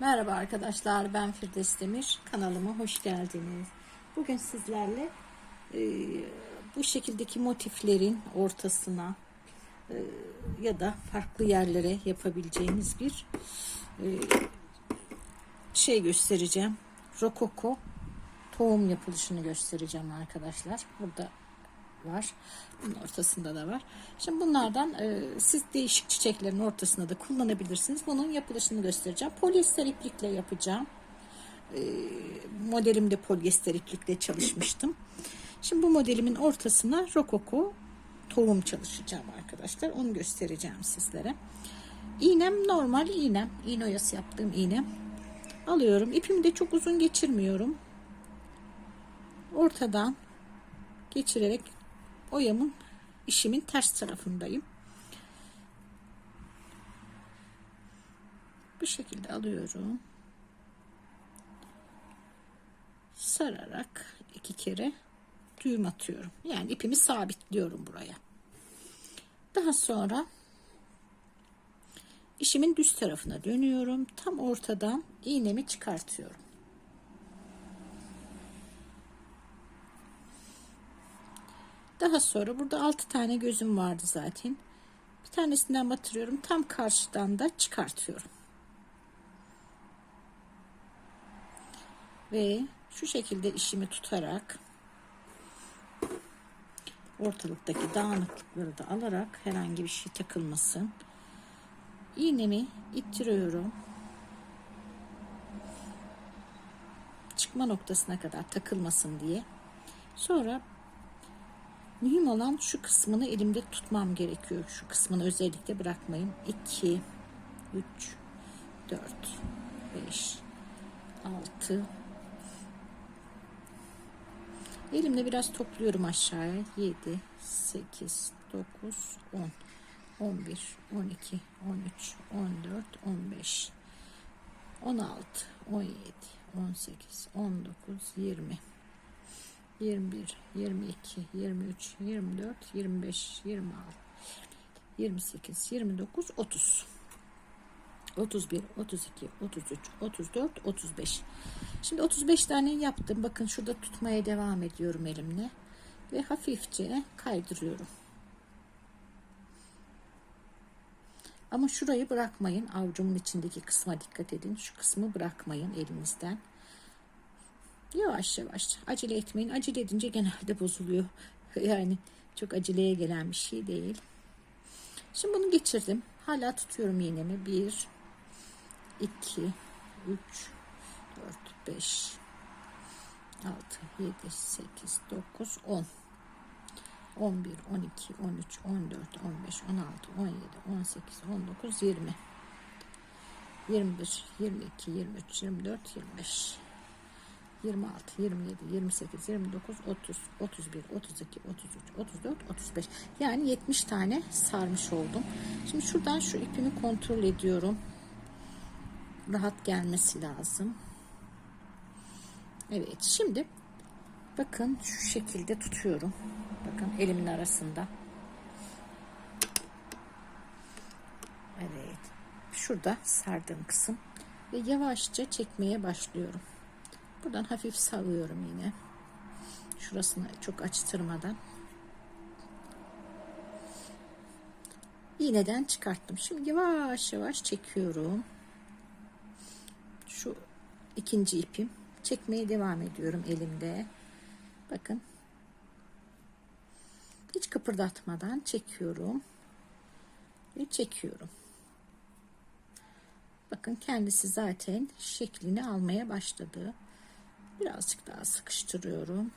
Merhaba arkadaşlar ben Firdevs Demir kanalıma hoş geldiniz. Bugün sizlerle e, bu şekildeki motiflerin ortasına e, ya da farklı yerlere yapabileceğimiz bir e, şey göstereceğim. Rokoko tohum yapılışını göstereceğim arkadaşlar. Burada var. Bunun ortasında da var. Şimdi bunlardan e, siz değişik çiçeklerin ortasında da kullanabilirsiniz. Bunun yapılışını göstereceğim. Polyester iplikle yapacağım. E, modelimde polyester iplikle çalışmıştım. Şimdi bu modelimin ortasına rokoko tohum çalışacağım arkadaşlar. Onu göstereceğim sizlere. İğnem normal iğnem. İğne oyası yaptığım iğnem. Alıyorum. İpimi de çok uzun geçirmiyorum. Ortadan geçirerek oyamın işimin ters tarafındayım. Bu şekilde alıyorum. Sararak iki kere düğüm atıyorum. Yani ipimi sabitliyorum buraya. Daha sonra işimin düz tarafına dönüyorum. Tam ortadan iğnemi çıkartıyorum. Daha sonra burada 6 tane gözüm vardı zaten. Bir tanesinden batırıyorum. Tam karşıdan da çıkartıyorum. Ve şu şekilde işimi tutarak ortalıktaki dağınıklıkları da alarak herhangi bir şey takılmasın. İğnemi ittiriyorum. Çıkma noktasına kadar takılmasın diye. Sonra Mühim olan şu kısmını elimde tutmam gerekiyor. Şu kısmını özellikle bırakmayın. 2, 3, 4, 5, 6. Elimle biraz topluyorum aşağıya. 7, 8, 9, 10, 11, 12, 13, 14, 15, 16, 17, 18, 19, 20. 21, 22, 23, 24, 25, 26, 28, 29, 30. 31, 32, 33, 34, 35. Şimdi 35 tane yaptım. Bakın şurada tutmaya devam ediyorum elimle. Ve hafifçe kaydırıyorum. Ama şurayı bırakmayın. Avucumun içindeki kısma dikkat edin. Şu kısmı bırakmayın elinizden. Yavaş yavaş acele etmeyin. Acele edince genelde bozuluyor. Yani çok aceleye gelen bir şey değil. Şimdi bunu geçirdim. Hala tutuyorum iğnemi. 1 2 3 4 5 6 7 8 9 10 11 12 13 14 15 16 17 18 19 20 21 22 23 24 25 26, 27, 28, 29, 30, 31, 32, 33, 34, 35. Yani 70 tane sarmış oldum. Şimdi şuradan şu ipimi kontrol ediyorum. Rahat gelmesi lazım. Evet şimdi bakın şu şekilde tutuyorum. Bakın elimin arasında. Evet. Şurada sardığım kısım. Ve yavaşça çekmeye başlıyorum. Buradan hafif salıyorum yine. Şurasını çok açtırmadan. İğneden çıkarttım. Şimdi yavaş yavaş çekiyorum. Şu ikinci ipim. Çekmeye devam ediyorum elimde. Bakın. Hiç kıpırdatmadan çekiyorum. Ve çekiyorum. Bakın kendisi zaten şeklini almaya başladı. Birazcık daha sıkıştırıyorum.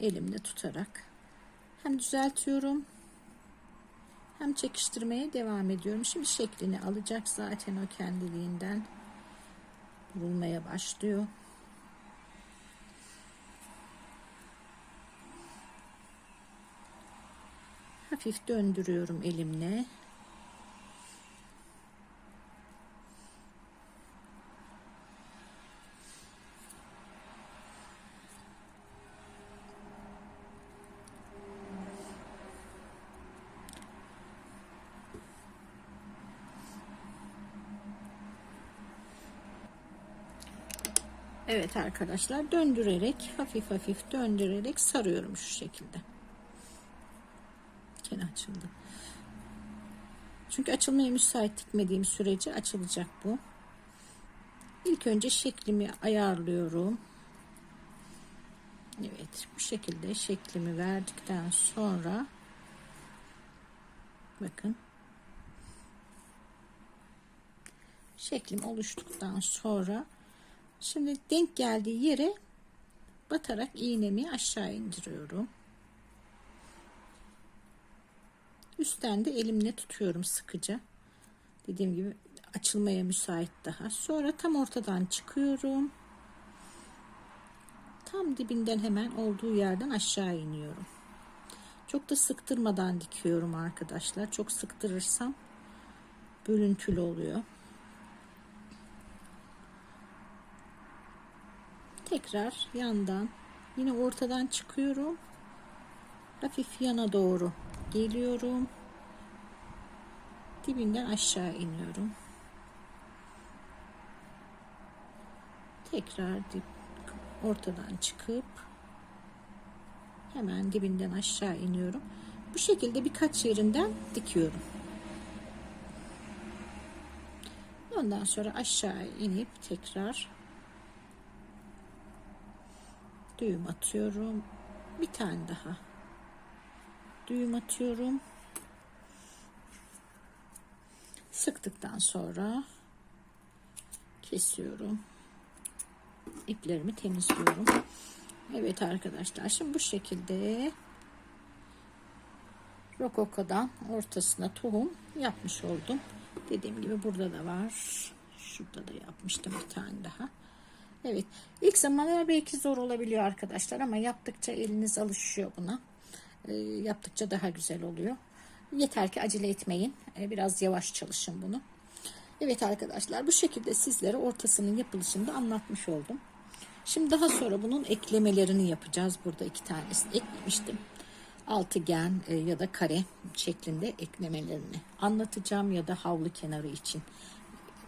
Elimle tutarak. Hem düzeltiyorum. Hem çekiştirmeye devam ediyorum. Şimdi şeklini alacak zaten o kendiliğinden. Vurulmaya başlıyor. Hafif döndürüyorum elimle. Evet arkadaşlar döndürerek hafif hafif döndürerek sarıyorum şu şekilde. Gene açıldı. Çünkü açılmaya müsait dikmediğim sürece açılacak bu. İlk önce şeklimi ayarlıyorum. Evet bu şekilde şeklimi verdikten sonra bakın şeklim oluştuktan sonra şimdi denk geldiği yere batarak iğnemi aşağı indiriyorum. Üstten de elimle tutuyorum sıkıca. Dediğim gibi açılmaya müsait daha. Sonra tam ortadan çıkıyorum. Tam dibinden hemen olduğu yerden aşağı iniyorum. Çok da sıktırmadan dikiyorum arkadaşlar. Çok sıktırırsam bölüntülü oluyor. Tekrar yandan yine ortadan çıkıyorum. Hafif yana doğru geliyorum. Dibinden aşağı iniyorum. Tekrar dip ortadan çıkıp hemen dibinden aşağı iniyorum. Bu şekilde birkaç yerinden dikiyorum. Ondan sonra aşağı inip tekrar düğüm atıyorum. Bir tane daha düğüm atıyorum. Sıktıktan sonra kesiyorum. İplerimi temizliyorum. Evet arkadaşlar şimdi bu şekilde rokokadan ortasına tohum yapmış oldum. Dediğim gibi burada da var. Şurada da yapmıştım bir tane daha. Evet ilk zamanlar belki zor olabiliyor arkadaşlar ama yaptıkça eliniz alışıyor buna. E, yaptıkça daha güzel oluyor. Yeter ki acele etmeyin. E, biraz yavaş çalışın bunu. Evet arkadaşlar bu şekilde sizlere ortasının yapılışını da anlatmış oldum. Şimdi daha sonra bunun eklemelerini yapacağız. Burada iki tanesini eklemiştim. Altıgen e, ya da kare şeklinde eklemelerini anlatacağım ya da havlu kenarı için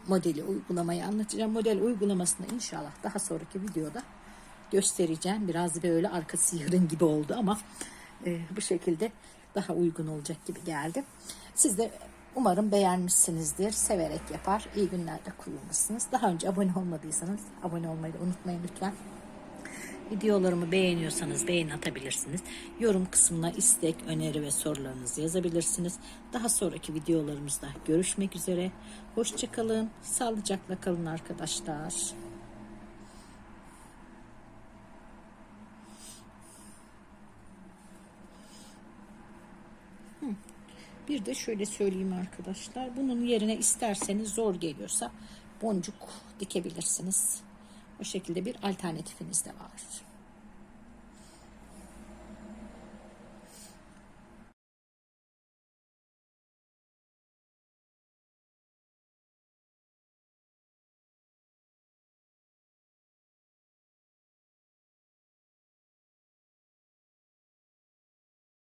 modeli uygulamayı anlatacağım. Model uygulamasını inşallah daha sonraki videoda göstereceğim. Biraz böyle arkası yarın gibi oldu ama e, bu şekilde daha uygun olacak gibi geldi. Siz de umarım beğenmişsinizdir. Severek yapar. İyi günlerde kullanırsınız. Daha önce abone olmadıysanız abone olmayı da unutmayın lütfen. Videolarımı beğeniyorsanız beğen atabilirsiniz. Yorum kısmına istek, öneri ve sorularınızı yazabilirsiniz. Daha sonraki videolarımızda görüşmek üzere. Hoşçakalın. Sağlıcakla kalın arkadaşlar. Bir de şöyle söyleyeyim arkadaşlar. Bunun yerine isterseniz zor geliyorsa boncuk dikebilirsiniz. O şekilde bir alternatifiniz de var.